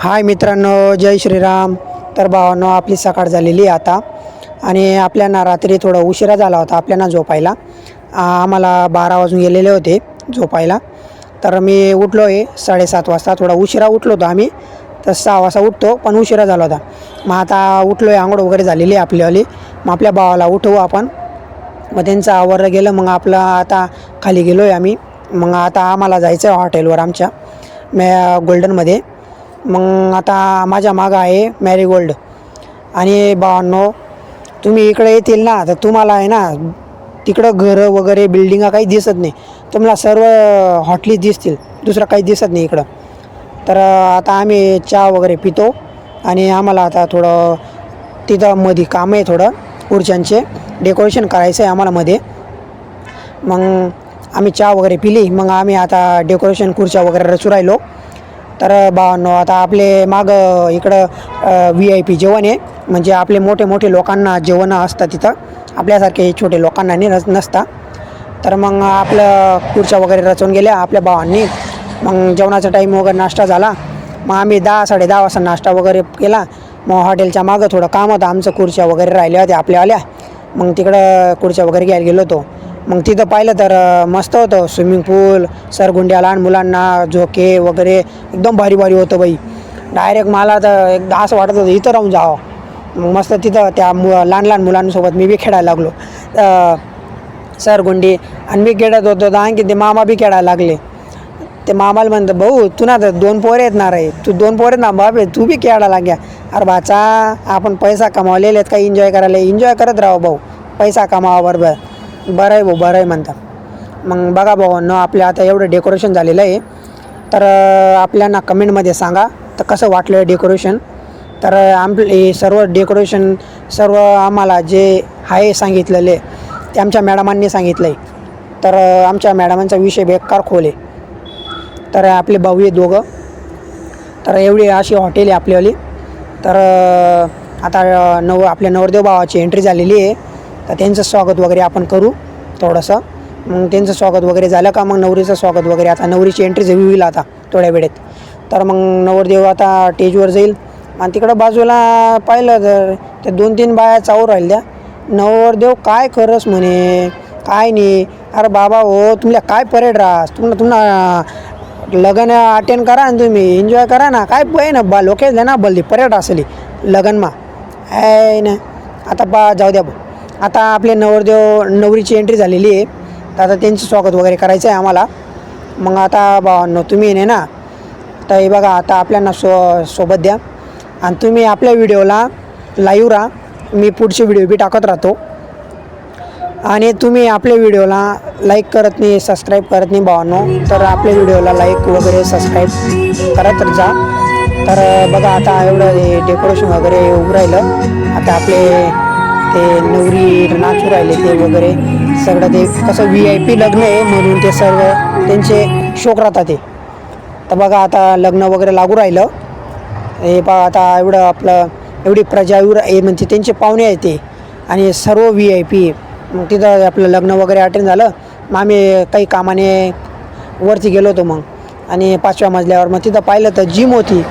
हाय मित्रांनो जय श्रीराम. तर भावांनो आपली सकाळ झालेली आहे आता. आणि आपल्यांना रात्री थोडा उशिरा झाला होता आपल्यांना झोपायला. आम्हाला बारा वाजून गेलेले होते झोपायला. तर मी उठलो आहे साडेसात वाजता. थोडा उशिरा उठलो होतो आम्ही. तर सहा वाजता उठतो पण उशिरा झाला होता. मग आता उठलो आहे आंघोळ वगैरे झालेली आहे आपल्यावाली मग आपल्या भावाला उठवू आपण. मग त्यांचं आवरलं गेलं मग आपलं आता खाली गेलो आहे आम्ही. मग आता आम्हाला जायचं आहे हॉटेलवर आमच्या मॅ गोल्डनमध्ये. मग आता माझ्या मागं आहे मॅरीगोल्ड. आणि बावन्नो तुम्ही इकडे येतील ना तर तुम्हाला आहे ना तिकडं घरं वगैरे बिल्डिंगा काही दिसत नाही. तुम्हाला सर्व हॉटली दिसतील दुसरं काही दिसत नाही इकडं. तर आता आम्ही चहा वगैरे पितो आणि आम्हाला आता थोडं तिथं मध्ये काम आहे थोडं खुर्च्यांचे. डेकोरेशन करायचं आहे आम्हाला मध्ये. मग आम्ही चहा वगैरे पिली मग आम्ही आता डेकोरेशन खुर्च्या वगैरे रचू राहिलो. तर भावांनो आता आपले मागं इकडं व्ही आय पी जेवण आहे. म्हणजे आपले मोठे मोठे लोकांना जेवण असतं तिथं. आपल्यासारखे छोटे लोकांना नाही नस नसता. तर मग आपलं खुर्च्या वगैरे रचून गेल्या आपल्या भावांनी. मग जेवणाचा टाईम वगैरे नाश्ता झाला. मग आम्ही दहा साडे दहा वाजता नाश्ता वगैरे केला. मग हॉटेलच्या मागं थोडं काम होतं. आमचं खुर्च्या वगैरे राहिल्या होत्या आपल्यावाल्या मग तिकडं खुर्च्या वगैरे घ्यायला गेलो होतो. मग तिथं पाहिलं तर मस्त होतं. स्विमिंग पूल सरगुंड्या लहान मुलांना झोके वगैरे. एकदम भारी भारी होतं बाई. डायरेक्ट मला तर एकदा असं वाटत होतं इथं राहून जावं. मग मस्त तिथं त्या मु लहान लहान मुलांसोबत मी बी खेळायला लागलो. सरगुंडी. आणि मी खेळत होतो तर आणखी ते मामा बी खेळायला लागले. ते मामाला म्हणतं भाऊ तू ना तर दोन पोरे आहेत ना रे. तू दोन पोरे ना बाबे तू बी खेळायला लाग्या अरे बाचा आपण पैसा कमावलेले आहेत काही एन्जॉय करायला. एन्जॉय करत राहो भाऊ. पैसा कमावा बरोबर. बरं आहे भाऊ बरं आहे म्हणतात. मग बघा भाऊ आपल्या आता एवढं डेकोरेशन झालेलं आहे. तर आपल्याला कमेंटमध्ये सांगा तर कसं वाटलं डेकोरेशन तर आमले सर्व डेकोरेशन सर्व आम्हाला जे आहे सांगितलेले ते आमच्या मॅडमांनी सांगितलं आहे तर आमच्या मॅडमांचा विषय बेकार खोल आहे. तर आपले भाऊ आहे दोघं. तर एवढी अशी हॉटेल आहे आपल्यावाली. तर आता नव आपल्या नवरदेव भावाची एंट्री झालेली आहे. तर त्यांचं स्वागत वगैरे आपण करू थोडंसं. मग त्यांचं स्वागत वगैरे झालं का मग नवरीचं स्वागत वगैरे? आता नवरीची एंट्री होईल आता थोड्या वेळेत. तर मग नवरदेव आता स्टेजवर जाईल. आणि तिकडं बाजूला पाहिलं तर त्या दोन तीन बाया चावू राहिल्या. नवरदेव काय करस म्हणे? काय नाही. अरे बाबा हो तुमल्या काय परेड राहस? तुम्हाला तुम्हाला लग्न अटेंड करा ना तुम्ही. एन्जॉय करा ना. काय पय ना बा लोकेश ना बलदी परेड असली लग्नमा आहे ना. आता बा जाऊ द्या भाऊ आता आपले नवरदेव नवरीची एंट्री झालेली आहे. तर आता त्यांचं स्वागत वगैरे करायचं आहे आम्हाला. मग आता भावांनो तुम्ही येणे ना तर हे बघा आता आपल्यांना सो सोबत द्या. आणि तुम्ही आपल्या व्हिडिओला लाईव्ह राहा मी पुढचे व्हिडिओ बी टाकत राहतो. आणि तुम्ही आपल्या व्हिडिओला लाईक करत नाही सबस्क्राईब करत नाही भावांनो तर आपल्या व्हिडिओला लाईक वगैरे सबस्क्राईब करत जा. तर बघा आता एवढं डेकोरेशन वगैरे उभं राहिलं. आता आपले ते नवरी नाचू राहिले ते वगैरे. सगळं ते कसं व्ही आय पी लग्न आहे म्हणून ते सर्व त्यांचे शोक राहतात ते. तर बघा आता लग्न वगैरे लागू राहिलं. हे पहा आता एवढं आपलं एवढी प्रजा आहे हे म्हणजे त्यांचे पाहुणे आहेत ते. आणि सर्व व्ही आय पी मग तिथं आपलं लग्न वगैरे अटेंड झालं. मग आम्ही काही कामाने वरती गेलो होतो मग. आणि पाचव्या मजल्यावर मग तिथं पाहिलं तर जिम होती.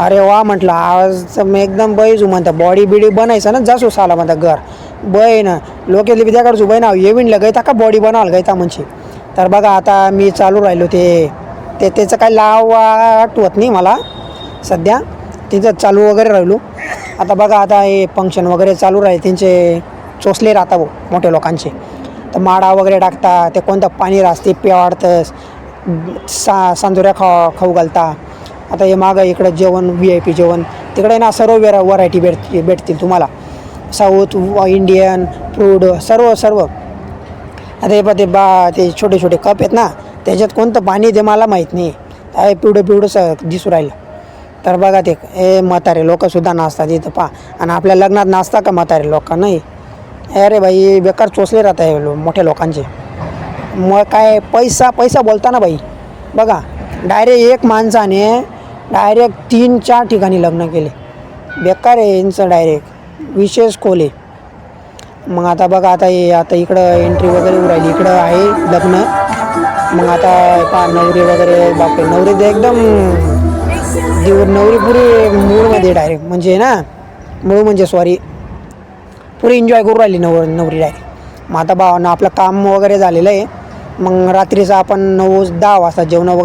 अरे वा म्हटलं आज मी एकदम बैजू म्हणता बॉडी बिडी बनायचं ना जासो साला म्हणता घर. बय ना लोक विद्याकडचं बय ना येवीन गयता का बॉडी बनवाल गयता म्हणजे तर बघा आता मी चालू राहिलो ते ते त्याचं काय लाव आठवत नाही मला. सध्या तिथं चालू वगैरे राहिलो. आता बघा आता हे फंक्शन वगैरे चालू राहील त्यांचे चोचले राहता भाऊ हो, मोठ्या लोकांचे. तर माडा वगैरे टाकता ते कोणतं पाणी राहते पेवाडतं सा सांजुऱ्या खाऊ खाऊ घालता. आता हे मागं इकडं जेवण व्ही आय पी जेवण तिकडे ना सर्व वेरा व्हरायटी भेट भेटतील तुम्हाला. साऊथ इंडियन फ्रूड सर्व सर्व. आता हे पहा ते बा ते छोटे छोटे कप आहेत ना त्याच्यात कोणतं पाणी ते मला माहीत नाही. काय पिवडं पिवडंसं दिसू राहिलं. तर बघा ते हे म्हातारे लोकंसुद्धा नाचतात इथं पा आणि आपल्या लग्नात नाचता का म्हातारे लोक? नाही. अरे बाई बेकार चोचले राहत आहे लो मोठ्या लोकांचे. मग काय पैसा पैसा बोलता ना बाई. बघा डायरेक्ट एक माणसाने डायरेक्ट तीन चार ठिकाणी लग्न केले. बेकार आहे यांचं डायरेक्ट विशेष खोले मग आता बघा आता हे आता इकडं एंट्री वगैरे होऊ राहिली. इकडं आहे लग्न. मग आता पा नवरी वगैरे बापरे नवरी तर एकदम दिव नवरी पुरी मूळमध्ये डायरेक्ट म्हणजे ना मूळ म्हणजे सॉरी पुरी एन्जॉय करू राहिली नवर नवरी डायरेक्ट मग आता भावानं आपलं काम वगैरे झालेलं आहे. मग रात्रीचं आपण नऊ दहा वाजता जेवण वगैरे